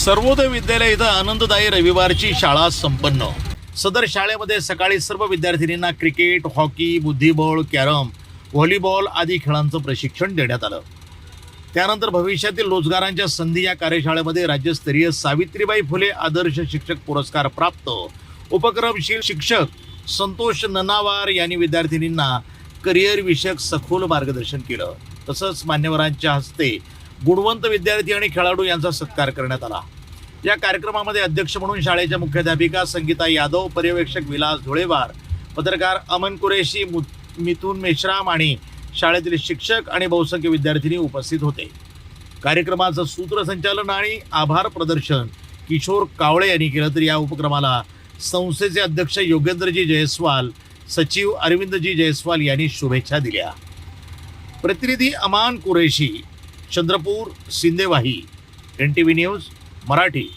सर्वोदय विद्यालय इथं आनंददायी रविवारची शाळा संपन्न. सदर शाळेमध्ये सकाळी सर्व विद्यार्थिनींना क्रिकेट हॉकी बुद्धिबळ कॅरम व्हॉलीबॉल आदी खेळांचं प्रशिक्षण देण्यात आलं. त्यानंतर भविष्यातील रोजगारांच्या संधी या कार्यशाळेमध्ये राज्यस्तरीय सावित्रीबाई फुले आदर्श शिक्षक पुरस्कार प्राप्त. उपक्रमशील शिक्षक संतोष ननावार यांनी विद्यार्थिनींना करिअर विषयक सखोल मार्गदर्शन केलं. तसंच मान्यवरांच्या हस्ते गुणवंत विद्यार्थी आणि खेळाडू यांचा सत्कार करण्यात आला. या कार्यक्रमामध्ये अध्यक्ष म्हणून शाळेच्या मुख्याध्यापिका संगीता यादव पर्यवेक्षक विलास धुळेवार पत्रकार अमन कुरेशी मु- मिथुन मेश्राम आणि शाळेतील शिक्षक आणि बहुसंख्य विद्यार्थिनी उपस्थित होते. कार्यक्रमाचं सूत्रसंचालन आणि आभार प्रदर्शन किशोर कावळे यांनी केलं. तर या उपक्रमाला संस्थेचे अध्यक्ष योगेंद्रजी जयस्वाल सचिव अरविंदजी जयस्वाल यांनी शुभेच्छा दिल्या. प्रतिनिधी Aman Qureshi Chandrapur Sindewahi N T V news Marathi.